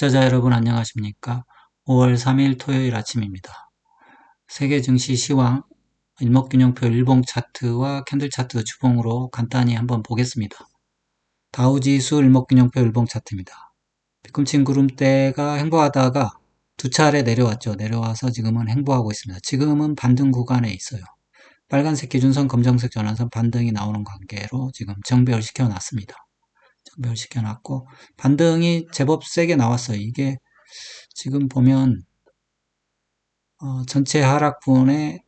투자자 여러분 안녕하십니까? 5월 3일 토요일 아침입니다. 세계 증시 시황 일목균형표 일봉 차트와 캔들 차트 주봉으로 간단히 한번 보겠습니다. 다우지수 일목균형표 일봉 차트입니다. 뒤꿈치 구름대가 행보하다가 두 차례 내려왔죠. 내려와서 지금은 행보하고 있습니다. 지금은 반등 구간에 있어요. 빨간색 기준선, 검정색 전환선 반등이 나오는 관계로 지금 정별시켜 놨습니다. 정별시켜 놨고 반등이 제법 세게 나왔어요. 이게 지금 보면 어, 전체 하락분의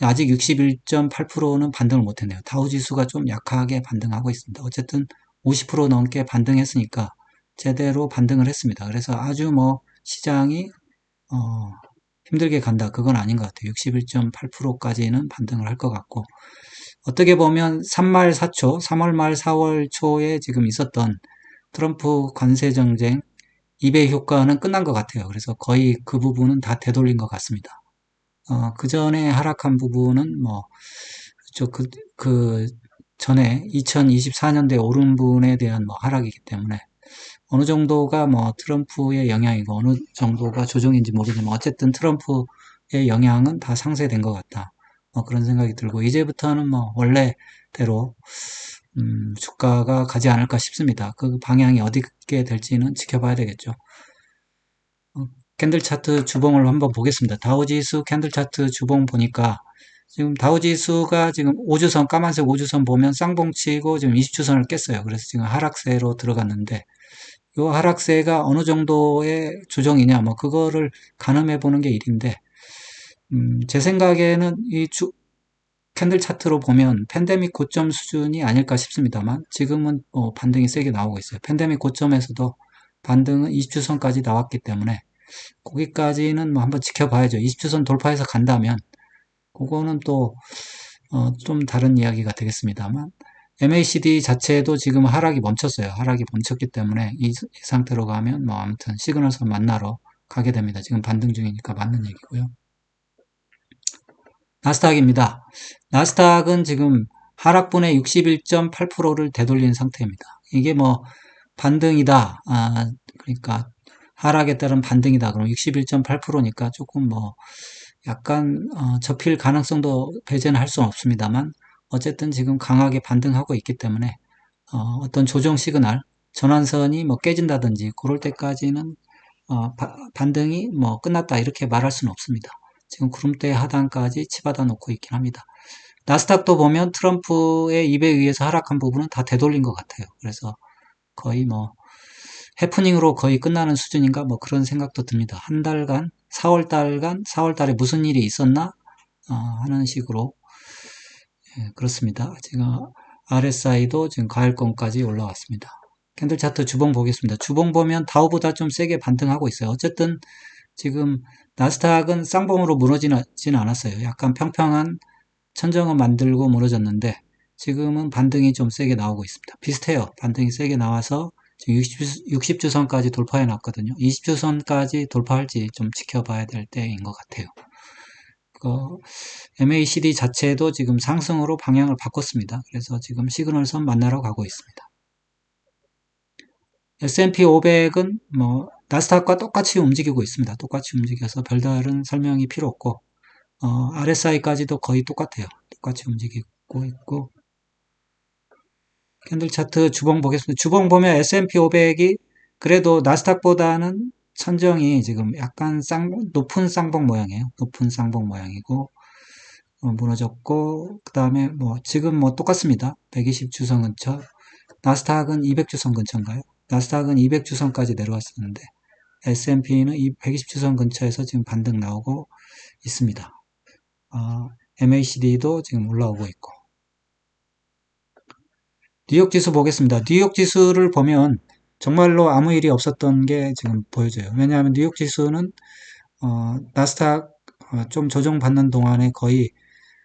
아직 61.8%는 반등을 못했네요. 다우지수가 좀 약하게 반등하고 있습니다. 어쨌든 50% 넘게 반등했으니까 제대로 반등을 했습니다. 그래서 아주 뭐 시장이 어, 힘들게 간다. 그건 아닌 것 같아요. 61.8%까지는 반등을 할 것 같고 어떻게 보면 3말 4초, 3월 말 4월 초에 지금 있었던 트럼프 관세 정쟁 2배 효과는 끝난 것 같아요. 그래서 거의 그 부분은 다 되돌린 것 같습니다. 어, 그 전에 하락한 부분은 뭐, 저, 그, 그 전에 2024년도에 오른 분에 대한 뭐 하락이기 때문에 어느 정도가 뭐 트럼프의 영향이고 어느 정도가 조정인지 모르지만 어쨌든 트럼프의 영향은 다 상쇄된 것 같다. 뭐 그런 생각이 들고 이제부터는 뭐 원래대로 음, 주가가 가지 않을까 싶습니다. 그 방향이 어디게 될지는 지켜봐야 되겠죠. 어, 캔들 차트 주봉을 한번 보겠습니다. 다우지수 캔들 차트 주봉 보니까 지금 다우지수가 지금 5주선 까만색 5주선 보면 쌍봉치고 지금 20주선을 깼어요. 그래서 지금 하락세로 들어갔는데 이 하락세가 어느 정도의 조정이냐 뭐 그거를 가늠해 보는 게 일인데 음, 제 생각에는 이 주, 캔들 차트로 보면 팬데믹 고점 수준이 아닐까 싶습니다만 지금은 어, 반등이 세게 나오고 있어요. 팬데믹 고점에서도 반등은 20주선까지 나왔기 때문에 거기까지는 뭐 한번 지켜봐야죠. 20주선 돌파해서 간다면 그거는 또 어, 좀 다른 이야기가 되겠습니다만 MACD 자체도 지금 하락이 멈췄어요. 하락이 멈췄기 때문에 이, 이 상태로 가면 뭐 아무튼 시그널선 만나러 가게 됩니다. 지금 반등 중이니까 맞는 얘기고요. 나스닥입니다. 나스닥은 지금 하락분의 61.8%를 되돌린 상태입니다. 이게 뭐 반등이다. 아, 그러니까 하락에 따른 반등이다. 그럼 61.8%니까 조금 뭐 약간 어, 접힐 가능성도 배제는 할 수는 없습니다만 어쨌든 지금 강하게 반등하고 있기 때문에 어, 떤 조정 시그널 전환선이 뭐 깨진다든지 그럴 때까지는 어, 바, 반등이 뭐 끝났다 이렇게 말할 수는 없습니다. 지금 구름대 하단까지 치받아 놓고 있긴 합니다. 나스닥도 보면 트럼프의 입에 의해서 하락한 부분은 다 되돌린 것 같아요. 그래서 거의 뭐 해프닝으로 거의 끝나는 수준인가 뭐 그런 생각도 듭니다. 한 달간 4월 달간 4월 달에 무슨 일이 있었나 어, 하는 식으로 예, 그렇습니다. 지금 RSI도 지금 가을권까지 올라왔습니다. 캔들 차트 주봉 보겠습니다. 주봉 보면 다우보다 좀 세게 반등하고 있어요. 어쨌든 지금 나스닥은 쌍봉으로 무너지진 않았어요. 약간 평평한 천정은 만들고 무너졌는데 지금은 반등이 좀 세게 나오고 있습니다. 비슷해요. 반등이 세게 나와서 지금 60, 주, 선까지 돌파해 놨거든요. 20주선까지 돌파할지 좀 지켜봐야 될 때인 것 같아요. 그 MACD 자체도 지금 상승으로 방향을 바꿨습니다. 그래서 지금 시그널선 만나러 가고 있습니다. S&P 500은 뭐 나스닥과 똑같이 움직이고 있습니다. 똑같이 움직여서 별다른 설명이 필요 없고 어, RSI까지도 거의 똑같아요. 똑같이 움직이고 있고 캔들 차트 주봉 보겠습니다. 주봉 보면 S&P 500이 그래도 나스닥보다는 천정이 지금 약간 쌍, 높은 쌍봉 모양이에요. 높은 쌍봉 모양이고 어, 무너졌고 그 다음에 뭐 지금 뭐 똑같습니다. 120 주선 근처 나스닥은 200 주선 근처인가요? 나스닥은 200 주선까지 내려왔었는데 S&P는 이 120주선 근처에서 지금 반등 나오고 있습니다. 어, MACD도 지금 올라오고 있고 뉴욕 지수 보겠습니다. 뉴욕 지수를 보면 정말로 아무 일이 없었던 게 지금 보여져요. 왜냐하면 뉴욕 지수는 어, 나스닥 어, 좀 조정받는 동안에 거의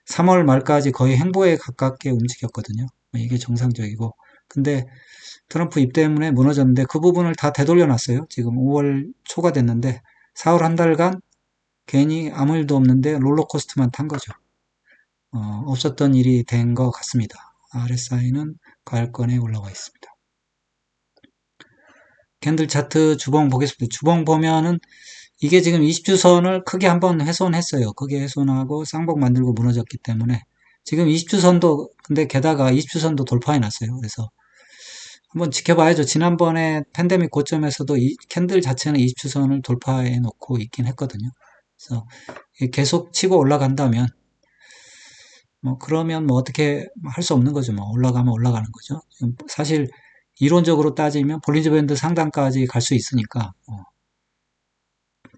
3월 말까지 거의 행보에 가깝게 움직였거든요. 이게 정상적이고 근데 트럼프 입 때문에 무너졌는데 그 부분을 다 되돌려 놨어요. 지금 5월 초가 됐는데 4월 한 달간 괜히 아무 일도 없는데 롤러코스터만 탄 거죠. 어, 없었던 일이 된 것 같습니다. RSI는 가을권에 올라와 있습니다. 캔들 차트 주봉 보겠습니다. 주봉 보면은 이게 지금 20주선을 크게 한번 훼손했어요. 크게 훼손하고 쌍복 만들고 무너졌기 때문에 지금 20주선도 근데 게다가 20주선도 돌파해 놨어요. 그래서 한번 지켜봐야죠. 지난번에 팬데믹 고점에서도 이 캔들 자체는 20주선을 돌파해 놓고 있긴 했거든요. 그래서 계속 치고 올라간다면 뭐 그러면 뭐 어떻게 할 수 없는 거죠. 뭐 올라가면 올라가는 거죠. 사실 이론적으로 따지면 볼린저 밴드 상단까지 갈 수 있으니까 어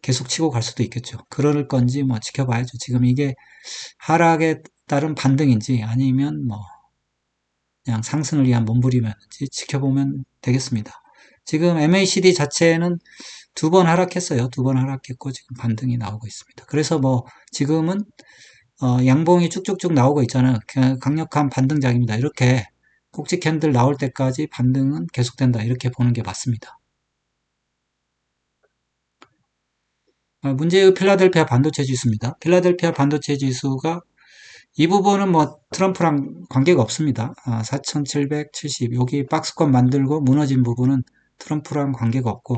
계속 치고 갈 수도 있겠죠. 그럴 건지 뭐 지켜봐야죠. 지금 이게 하락에 따른 반등인지 아니면 뭐 그냥 상승을 위한 몸부림이었는지 지켜보면 되겠습니다. 지금 MACD 자체는 두 번 하락했어요. 두 번 하락했고 지금 반등이 나오고 있습니다. 그래서 뭐 지금은 어 양봉이 쭉쭉쭉 나오고 있잖아요. 강력한 반등작입니다. 이렇게 꼭지 캔들 나올 때까지 반등은 계속된다. 이렇게 보는 게 맞습니다. 아, 문제의 필라델피아 반도체 지수입니다. 필라델피아 반도체 지수가 이 부분은 뭐 트럼프랑 관계가 없습니다. 아, 4770 여기 박스권 만들고 무너진 부분은 트럼프랑 관계가 없고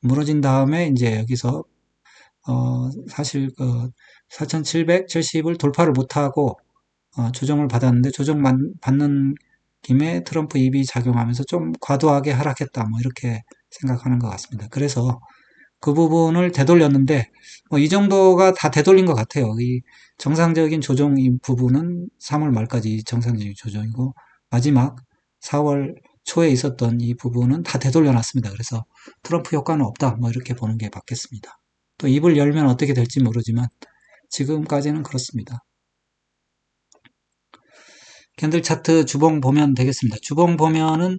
무너진 다음에 이제 여기서 어 사실 그 4770을 돌파를 못하고 어 조정을 받았는데 조정 받는 김에 트럼프 입이 작용하면서 좀 과도하게 하락했다 뭐 이렇게 생각하는 것 같습니다. 그래서 그 부분을 되돌렸는데 뭐 이 정도가 다 되돌린 것 같아요. 이 정상적인 조정 부분은 3월 말까지 정상적인 조정이고 마지막 4월 초에 있었던 이 부분은 다 되돌려 놨습니다. 그래서 트럼프 효과는 없다. 뭐 이렇게 보는 게 맞겠습니다. 또 입을 열면 어떻게 될지 모르지만 지금까지는 그렇습니다. 캔들 차트 주봉 보면 되겠습니다. 주봉 보면은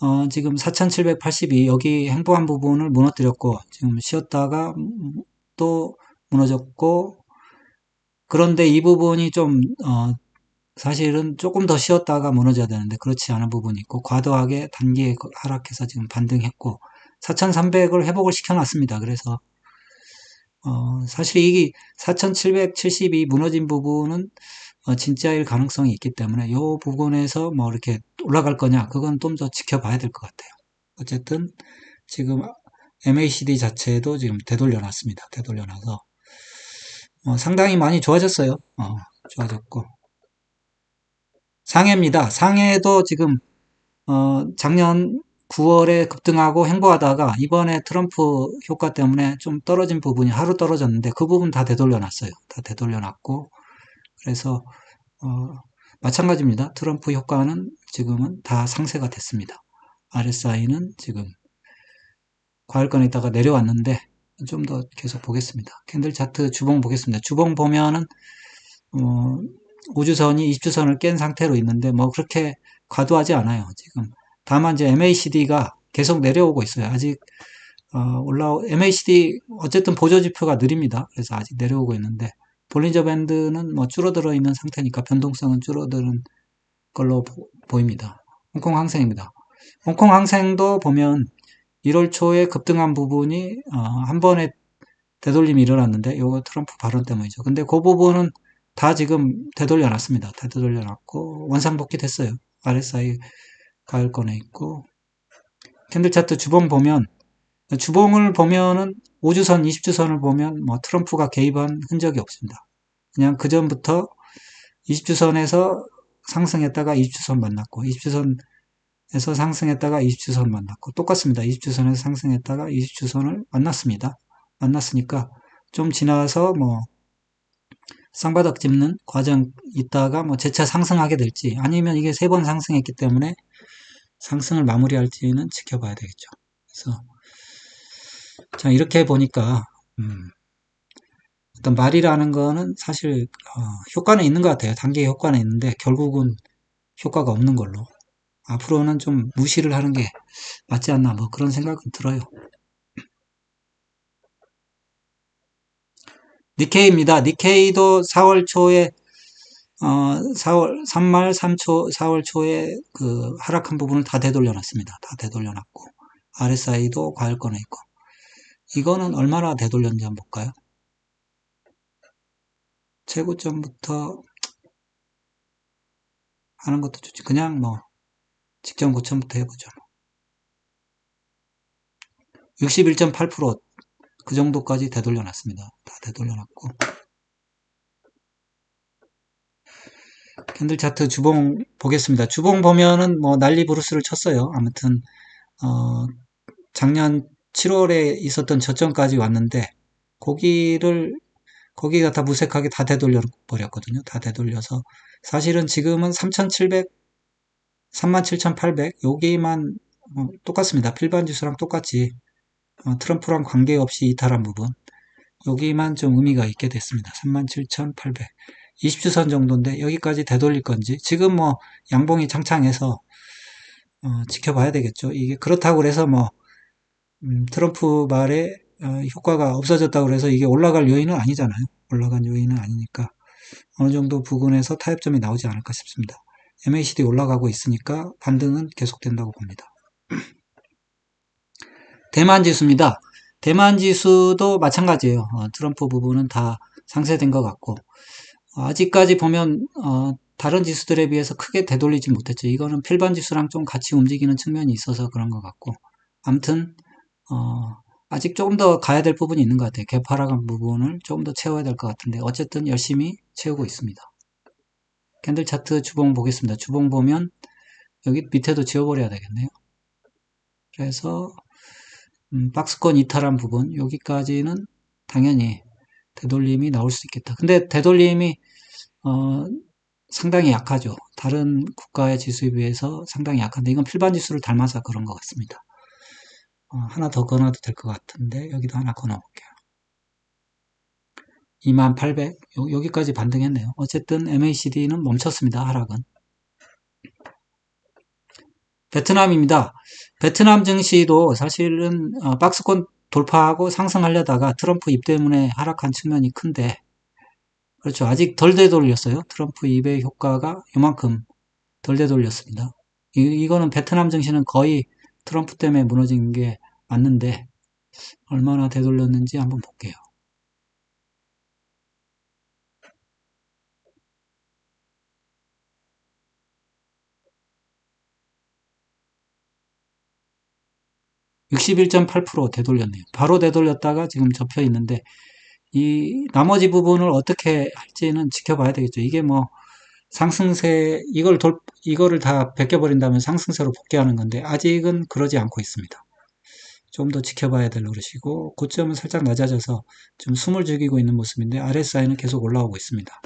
어, 지금 4782 여기 행보한 부분을 무너뜨렸고 지금 쉬었다가 또 무너졌고 그런데 이 부분이 좀 어, 사실은 조금 더 쉬었다가 무너져야 되는데 그렇지 않은 부분이 있고 과도하게 단기에 하락해서 지금 반등했고 4300을 회복을 시켜놨습니다. 그래서 어, 사실 이게 4772 무너진 부분은 어, 진짜일 가능성이 있기 때문에 이 부분에서 뭐 이렇게 올라갈 거냐 그건 좀 더 지켜봐야 될 것 같아요. 어쨌든 지금 MACD 자체도 지금 되돌려 놨습니다. 되돌려 놔서 어, 상당히 많이 좋아졌어요. 어, 좋아졌고 상해입니다. 상해도 지금 어, 작년 9월에 급등하고 행보하다가 이번에 트럼프 효과 때문에 좀 떨어진 부분이 하루 떨어졌는데 그 부분 다 되돌려 놨어요. 다 되돌려 놨고 그래서 어, 마찬가지입니다. 트럼프 효과는 지금은 다 상쇄가 됐습니다. RSI는 지금 과열권에 있다가 내려왔는데 좀 더 계속 보겠습니다. 캔들 차트 주봉 보겠습니다. 주봉 보면은 어, 5주선이 20주선을 깬 상태로 있는데 뭐 그렇게 과도하지 않아요. 지금 다만 이제 MACD가 계속 내려오고 있어요. 아직 어, 올라오 MACD 어쨌든 보조 지표가 느립니다. 그래서 아직 내려오고 있는데 볼린저 밴드는 뭐 줄어들어 있는 상태니까 변동성은 줄어드는 걸로 보, 입니다 홍콩 항생입니다. 홍콩 항생도 보면 1월 초에 급등한 부분이 어, 한 번에 되돌림이 일어났는데 이거 트럼프 발언 때문이죠. 근데 그 부분은 다 지금 되돌려 놨습니다. 다 되돌려 놨고 원상복귀 됐어요. RSI 가을권에 있고 캔들 차트 주봉 보면 주봉을 보면은 5주선, 20주선을 보면 뭐 트럼프가 개입한 흔적이 없습니다. 그냥 그 전부터 20주선에서 상승했다가 20주선 만났고 20주선에서 상승했다가 20주선 만났고 똑같습니다. 20주선에서 상승했다가 20주선을 만났습니다. 만났으니까 좀 지나서 뭐 쌍바닥 짚는 과정 있다가 뭐 재차 상승하게 될지 아니면 이게 세 번 상승했기 때문에 상승을 마무리할지는 지켜봐야 되겠죠. 그래서 자, 이렇게 보니까, 음, 어떤 말이라는 거는 사실, 어, 효과는 있는 것 같아요. 단계 효과는 있는데, 결국은 효과가 없는 걸로. 앞으로는 좀 무시를 하는 게 맞지 않나, 뭐 그런 생각은 들어요. 니케이입니다. 니케이도 4월 초에, 어, 4월, 3말 3초, 4월 초에 그 하락한 부분을 다 되돌려 놨습니다. 다 되돌려 놨고, RSI도 과열권에 있고. 이거는 얼마나 되돌렸는지 한번 볼까요? 최고점부터 하는 것도 좋지. 그냥 뭐 직전 고점부터 해보죠. 61.8%그 정도까지 되돌려놨습니다. 다 되돌려놨고 캔들 차트 주봉 보겠습니다. 주봉 보면은 뭐 난리 브루스를 쳤어요. 아무튼 어, 작년 7월에 있었던 저점까지 왔는데 거기를 거기가 다 무색하게 다 되돌려 버렸거든요. 다 되돌려서 사실은 지금은 3,700, 37,800 여기만 어, 똑같습니다. 필반 지수랑 똑같이 어, 트럼프랑 관계없이 이탈한 부분 여기만 좀 의미가 있게 됐습니다. 37,800 20주선 정도인데 여기까지 되돌릴 건지 지금 뭐 양봉이 창창해서 어, 지켜봐야 되겠죠. 이게 그렇다고 그래서 뭐 음, 트럼프 말에 어, 효과가 없어졌다고 그래서 이게 올라갈 요인은 아니잖아요. 올라간 요인은 아니니까 어느 정도 부근에서 타협점이 나오지 않을까 싶습니다. MACD 올라가고 있으니까 반등은 계속된다고 봅니다. 대만 지수입니다. 대만 지수도 마찬가지예요. 어, 트럼프 부분은 다 상쇄된 것 같고 아직까지 보면 어, 다른 지수들에 비해서 크게 되돌리지 못했죠. 이거는 필반 지수랑 좀 같이 움직이는 측면이 있어서 그런 것 같고 아무튼 어, 아직 조금 더 가야 될 부분이 있는 것 같아요. 개파라간 부분을 조금 더 채워야 될 것 같은데 어쨌든 열심히 채우고 있습니다. 캔들 차트 주봉 보겠습니다. 주봉 보면 여기 밑에도 지워버려야 되겠네요. 그래서 음, 박스권 이탈한 부분 여기까지는 당연히 되돌림이 나올 수 있겠다. 근데 되돌림이 어, 상당히 약하죠. 다른 국가의 지수에 비해서 상당히 약한데 이건 필반 지수를 닮아서 그런 것 같습니다. 어, 하나 더 건어도 될 것 같은데 여기도 하나 건어 볼게요. 2800 여기까지 반등했네요. 어쨌든 MACD는 멈췄습니다. 하락은. 베트남입니다. 베트남 증시도 사실은 어, 박스권 돌파하고 상승하려다가 트럼프 입 때문에 하락한 측면이 큰데 그렇죠. 아직 덜 되돌렸어요. 트럼프 입의 효과가 이만큼 덜 되돌렸습니다. 이, 이거는 베트남 증시는 거의 트럼프 때문에 무너진 게 맞는데 얼마나 되돌렸는지 한번 볼게요. 61.8% 되돌렸네요. 바로 되돌렸다가 지금 접혀 있는데 이 나머지 부분을 어떻게 할지는 지켜봐야 되겠죠. 이게 뭐 상승세 이걸 돌 이거를 다 벗겨 버린다면 상승세로 복귀하는 건데 아직은 그러지 않고 있습니다. 좀 더 지켜봐야 될 노릇이고 고점은 살짝 낮아져서 좀 숨을 죽이고 있는 모습인데 RSI는 계속 올라오고 있습니다.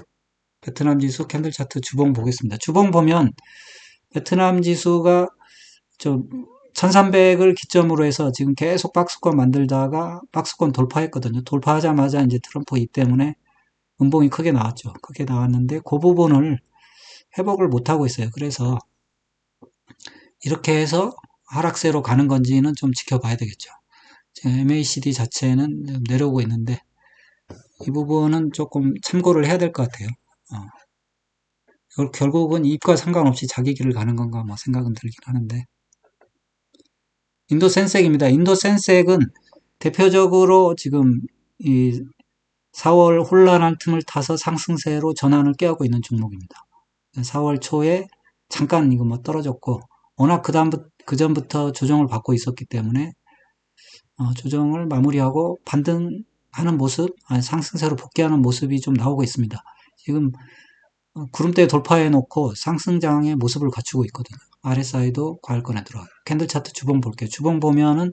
베트남 지수 캔들 차트 주봉 보겠습니다. 주봉 보면 베트남 지수가 좀 1300을 기점으로 해서 지금 계속 박스권 만들다가 박스권 돌파했거든요. 돌파하자마자 이제 트럼프 이 때문에 음봉이 크게 나왔죠. 크게 나왔는데 그 부분을 회복을 못하고 있어요. 그래서 이렇게 해서 하락세로 가는 건지는 좀 지켜봐야 되겠죠. 지금 MACD 자체는 내려오고 있는데 이 부분은 조금 참고를 해야 될 것 같아요. 어. 결국은 이익과 상관없이 자기 길을 가는 건가 뭐 생각은 들긴 하는데 인도 센색입니다. 인도 센색은 대표적으로 지금 이 4월 혼란한 틈을 타서 상승세로 전환을 깨하고 있는 종목입니다. 4월 초에 잠깐 이거 뭐 떨어졌고 워낙 그 다음 그 전부터 조정을 받고 있었기 때문에 어, 조정을 마무리하고 반등하는 모습, 아니, 상승세로 복귀하는 모습이 좀 나오고 있습니다. 지금 어, 구름대 돌파해 놓고 상승장의 모습을 갖추고 있거든요. RSI도 과열권에 들어와요. 캔들 차트 주봉 볼게요. 주봉 보면은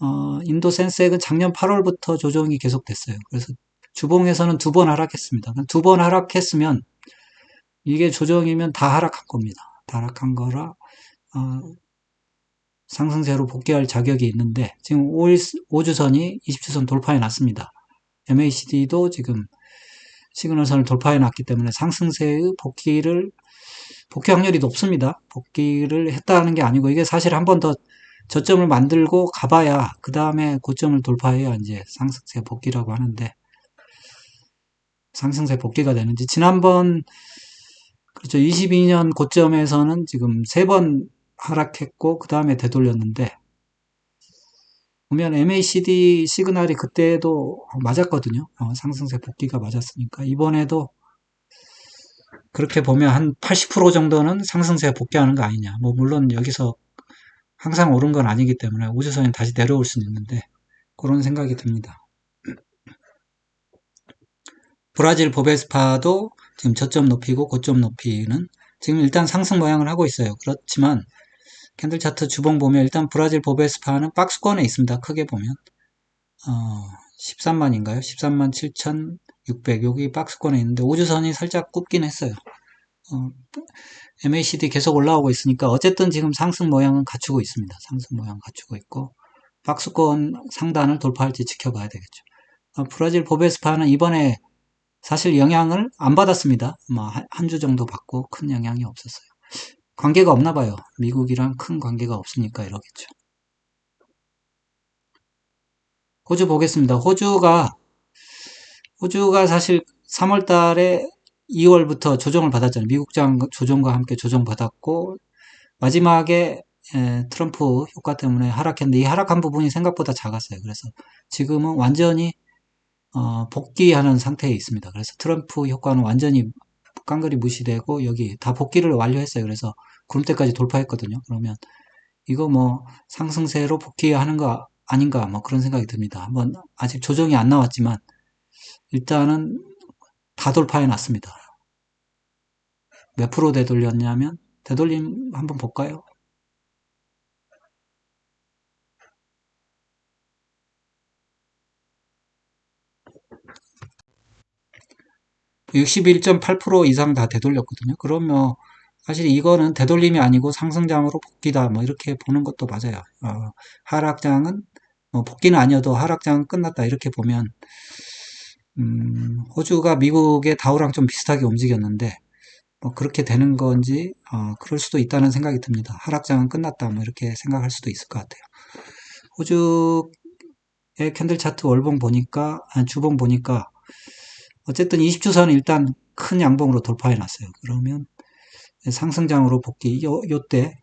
어, 인도 센섹은 작년 8월부터 조정이 계속됐어요. 그래서 주봉에서는 두 번 하락했습니다. 두 번 하락했으면 이게 조정이면 다 하락한 겁니다. 다 하락한 거라 어, 상승세로 복귀할 자격이 있는데 지금 5일, 5주선이 20주선 돌파해 놨습니다. MACD도 지금 시그널선을 돌파해 놨기 때문에 상승세의 복귀를 복귀 확률이 높습니다. 복귀를 했다는 게 아니고 이게 사실 한 번 더 저점을 만들고 가봐야 그 다음에 고점을 돌파해야 이제 상승세 복귀라고 하는데 상승세 복귀가 되는지 지난번 그렇죠 22년 고점에서는 지금 세 번 하락했고 그 다음에 되돌렸는데 보면 MACD 시그널이 그때도 맞았거든요. 어, 상승세 복귀가 맞았으니까 이번에도 그렇게 보면 한 80% 정도는 상승세 복귀하는 거 아니냐. 뭐 물론 여기서 항상 오른 건 아니기 때문에 우주선이 다시 내려올 수는 있는데 그런 생각이 듭니다. 브라질 보베스파도 지금 저점 높이고 고점 높이는 지금 일단 상승 모양을 하고 있어요. 그렇지만 캔들 차트 주봉 보면 일단 브라질 보베스파는 박스권에 있습니다. 크게 보면 어, 13만인가요? 13만 7,600 여기 박스권에 있는데 우주선이 살짝 굽긴 했어요. 어, MACD 계속 올라오고 있으니까 어쨌든 지금 상승 모양은 갖추고 있습니다. 상승 모양 갖추고 있고 박스권 상단을 돌파할지 지켜봐야 되겠죠. 어, 브라질 보베스파는 이번에 사실 영향을 안 받았습니다. 뭐한 주 정도 받고 큰 영향이 없었어요. 관계가 없나 봐요. 미국이랑 큰 관계가 없으니까 이러겠죠. 호주 보겠습니다. 호주가 호주가 사실 3월 달에 2월부터 조정을 받았잖아요. 미국장 조정과 함께 조정받았고 마지막에 에, 트럼프 효과 때문에 하락했는데 이 하락한 부분이 생각보다 작았어요. 그래서 지금은 완전히 어, 복귀하는 상태에 있습니다. 그래서 트럼프 효과는 완전히 깡그리 무시되고 여기 다 복귀를 완료했어요. 그래서 구름대까지 돌파했거든요. 그러면 이거 뭐 상승세로 복귀하는 거 아닌가 뭐 그런 생각이 듭니다. 한번 아직 조정이 안 나왔지만 일단은 다 돌파해 놨습니다. 몇 프로 되돌렸냐면 되돌림 한번 볼까요? 61.8% 이상 다 되돌렸거든요. 그러면 사실 이거는 되돌림이 아니고 상승장으로 복귀다 뭐 이렇게 보는 것도 맞아요. 어, 하락장은 뭐 복귀는 아니어도 하락장은 끝났다 이렇게 보면 음, 호주가 미국의 다우랑 좀 비슷하게 움직였는데 뭐 그렇게 되는 건지 어, 그럴 수도 있다는 생각이 듭니다. 하락장은 끝났다 뭐 이렇게 생각할 수도 있을 것 같아요. 호주의 캔들 차트 월봉 보니까 아니, 주봉 보니까 어쨌든 20주선은 일단 큰 양봉으로 돌파해 놨어요. 그러면 상승장으로 복귀 요, 요때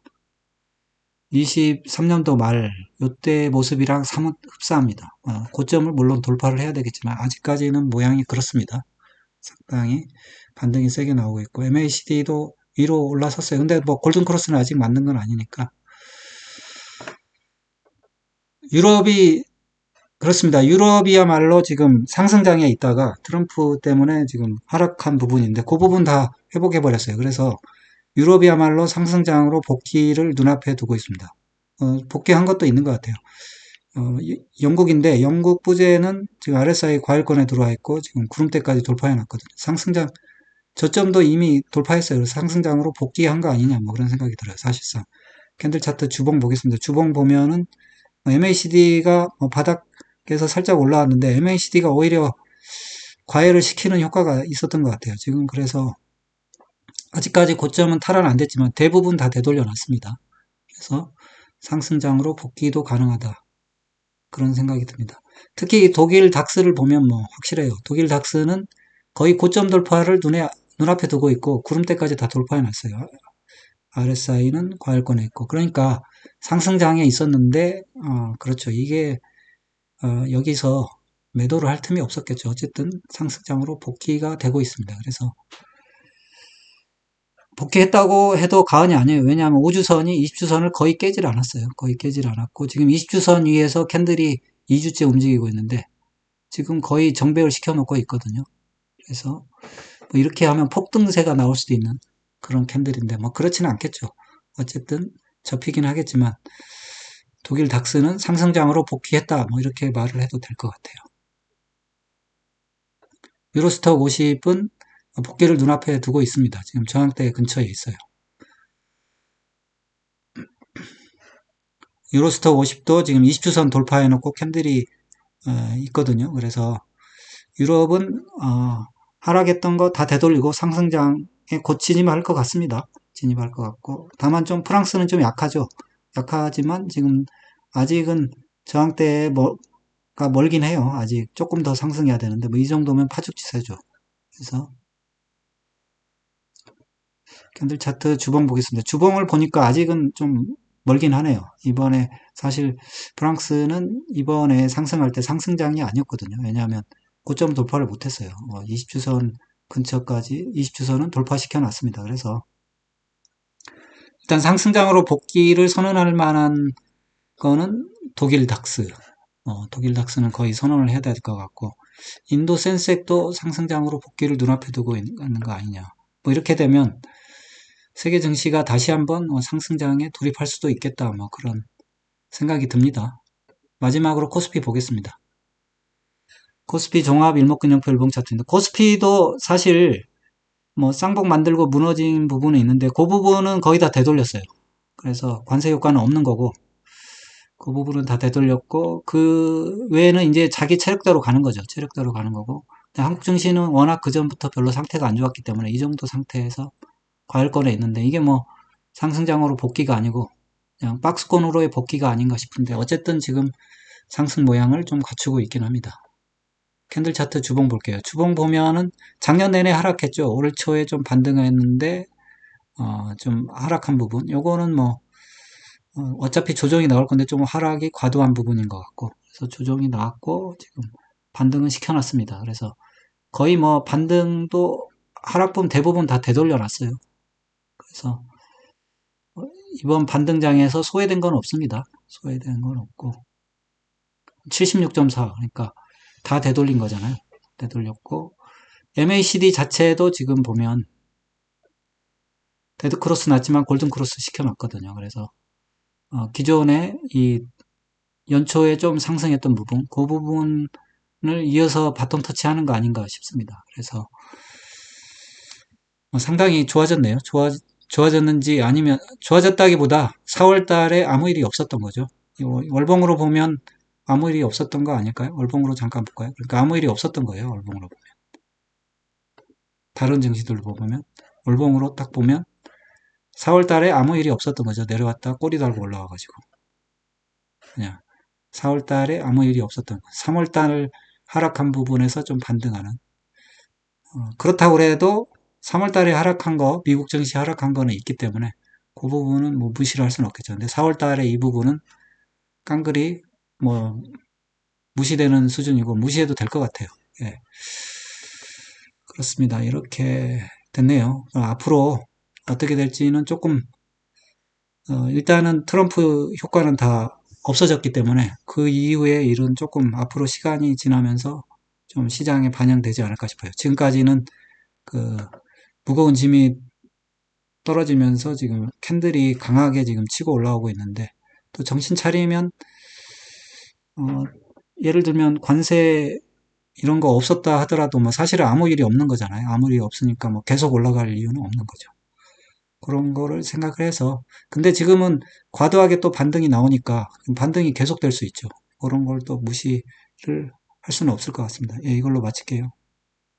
23년도 말 요때 모습이랑 사뭇 흡사합니다. 어, 고점을 물론 돌파를 해야 되겠지만 아직까지는 모양이 그렇습니다. 상당히 반등이 세게 나오고 있고 MACD도 위로 올라섰어요. 근데 뭐 골든 크로스는 아직 맞는 건 아니니까 유럽이 그렇습니다. 유럽이야말로 지금 상승장에 있다가 트럼프 때문에 지금 하락한 부분인데 그 부분 다 회복해 버렸어요. 그래서 유럽이야말로 상승장으로 복귀를 눈앞에 두고 있습니다. 어, 복귀한 것도 있는 것 같아요. 어, 영국인데 영국 부재는 지금 RSI 과일권에 들어와 있고 지금 구름대까지 돌파해 놨거든요. 상승장 저점도 이미 돌파했어요. 그래서 상승장으로 복귀한 거 아니냐 뭐 그런 생각이 들어요. 사실상 캔들 차트 주봉 보겠습니다. 주봉 보면은 MACD가 뭐 바닥 에서 살짝 올라왔는데 MACD가 오히려 과열을 시키는 효과가 있었던 것 같아요. 지금 그래서 아직까지 고점은 탈환 안 됐지만 대부분 다 되돌려 놨습니다. 그래서 상승장으로 복귀도 가능하다. 그런 생각이 듭니다. 특히 독일 닥스를 보면 뭐 확실해요. 독일 닥스는 거의 고점 돌파를 눈에 눈앞에 두고 있고 구름대까지 다 돌파해 놨어요. RSI는 과열권에 있고 그러니까 상승장에 있었는데 어, 그렇죠. 이게 어, 여기서 매도를 할 틈이 없었겠죠. 어쨌든 상승장으로 복귀가 되고 있습니다. 그래서 복귀했다고 해도 과언이 아니에요. 왜냐하면 우주선이 20주선을 거의 깨질 않았어요. 거의 깨질 않았고 지금 20주선 위에서 캔들이 2주째 움직이고 있는데 지금 거의 정배열 시켜놓고 있거든요. 그래서 뭐 이렇게 하면 폭등세가 나올 수도 있는 그런 캔들인데 뭐 그렇지는 않겠죠. 어쨌든 접히긴 하겠지만 독일 닥스는 상승장으로 복귀했다 뭐 이렇게 말을 해도 될 것 같아요. 유로스톡 50은 복귀를 눈앞에 두고 있습니다. 지금 저항대 근처에 있어요. 유로스톡 50도 지금 20주선 돌파해 놓고 캔들이 어, 있거든요. 그래서 유럽은 어, 하락했던 거 다 되돌리고 상승장에 곧 진입할 것 같습니다. 진입할 것 같고 다만 좀 프랑스는 좀 약하죠. 약하지만 지금 아직은 저항대가 멀긴 해요. 아직 조금 더 상승해야 되는데 뭐 이 정도면 파죽지세죠. 그래서 캔들 차트 주봉 보겠습니다. 주봉을 보니까 아직은 좀 멀긴 하네요. 이번에 사실 프랑스는 이번에 상승할 때 상승장이 아니었거든요. 왜냐하면 고점 돌파를 못했어요. 20주선 뭐 근처까지 20주선은 돌파시켜 놨습니다. 그래서 일단 상승장으로 복귀를 선언할 만한 거는 독일 닥스. 어, 독일 닥스는 거의 선언을 해야 될 것 같고, 인도 센섹도 상승장으로 복귀를 눈앞에 두고 있는 거 아니냐. 뭐 이렇게 되면 세계 증시가 다시 한번 뭐 상승장에 돌입할 수도 있겠다. 뭐 그런 생각이 듭니다. 마지막으로 코스피 보겠습니다. 코스피 종합 일목균형표 일봉 차트인데 코스피도 사실 뭐 쌍복 만들고 무너진 부분은 있는데 그 부분은 거의 다 되돌렸어요. 그래서 관세 효과는 없는 거고 그 부분은 다 되돌렸고 그 외에는 이제 자기 체력대로 가는 거죠. 체력대로 가는 거고 한국 증시는 워낙 그 전부터 별로 상태가 안 좋았기 때문에 이 정도 상태에서 과열권에 있는데 이게 뭐 상승장으로 복귀가 아니고 그냥 박스권으로의 복귀가 아닌가 싶은데 어쨌든 지금 상승 모양을 좀 갖추고 있긴 합니다. 캔들 차트 주봉 볼게요. 주봉 보면은 작년 내내 하락했죠. 올 초에 좀 반등했는데 어, 좀 하락한 부분. 요거는 뭐 어, 차피 조정이 나올 건데 좀 하락이 과도한 부분인 것 같고 그래서 조정이 나왔고 지금 반등은 시켜놨습니다. 그래서 거의 뭐 반등도 하락분 대부분 다 되돌려 놨어요. 그래서 이번 반등장에서 소외된 건 없습니다. 소외된 건 없고 76.4 그러니까 다 되돌린 거잖아요. 되돌렸고 MACD 자체도 지금 보면 데드 크로스 났지만 골든 크로스 시켜놨거든요. 그래서 어, 기존에 이 연초에 좀 상승했던 부분, 그 부분을 이어서 바톤 터치하는 거 아닌가 싶습니다. 그래서 어, 상당히 좋아졌네요. 좋아 좋아졌는지 아니면 좋아졌다기보다 4월 달에 아무 일이 없었던 거죠. 월봉으로 보면 아무 일이 없었던 거 아닐까요? 월봉으로 잠깐 볼까요? 그러니까 아무 일이 없었던 거예요. 월봉으로 보면. 다른 증시들로 보면 월봉으로 딱 보면 4월 달에 아무 일이 없었던 거죠. 내려왔다 꼬리 달고 올라와 가지고. 그냥 4월 달에 아무 일이 없었던 거. 3월 달 하락한 부분에서 좀 반등하는. 어, 그렇다고 해도 3월 달에 하락한 거, 미국 증시 하락한 거는 있기 때문에 그 부분은 뭐 무시를 할 수는 없겠죠. 근데 4월 달에 이 부분은 깡그리 뭐 무시되는 수준이고 무시해도 될 것 같아요. 예. 그렇습니다. 이렇게 됐네요. 앞으로 어떻게 될지는 조금 어, 일단은 트럼프 효과는 다 없어졌기 때문에 그 이후에 일은 조금 앞으로 시간이 지나면서 좀 시장에 반영되지 않을까 싶어요. 지금까지는 그 무거운 짐이 떨어지면서 지금 캔들이 강하게 지금 치고 올라오고 있는데 또 정신 차리면 어, 예를 들면 관세 이런 거 없었다 하더라도 뭐 사실은 아무 일이 없는 거잖아요. 아무 일이 없으니까 뭐 계속 올라갈 이유는 없는 거죠. 그런 거를 생각을 해서 근데 지금은 과도하게 또 반등이 나오니까 반등이 계속 될 수 있죠. 그런 걸 또 무시를 할 수는 없을 것 같습니다. 예, 이걸로 마칠게요.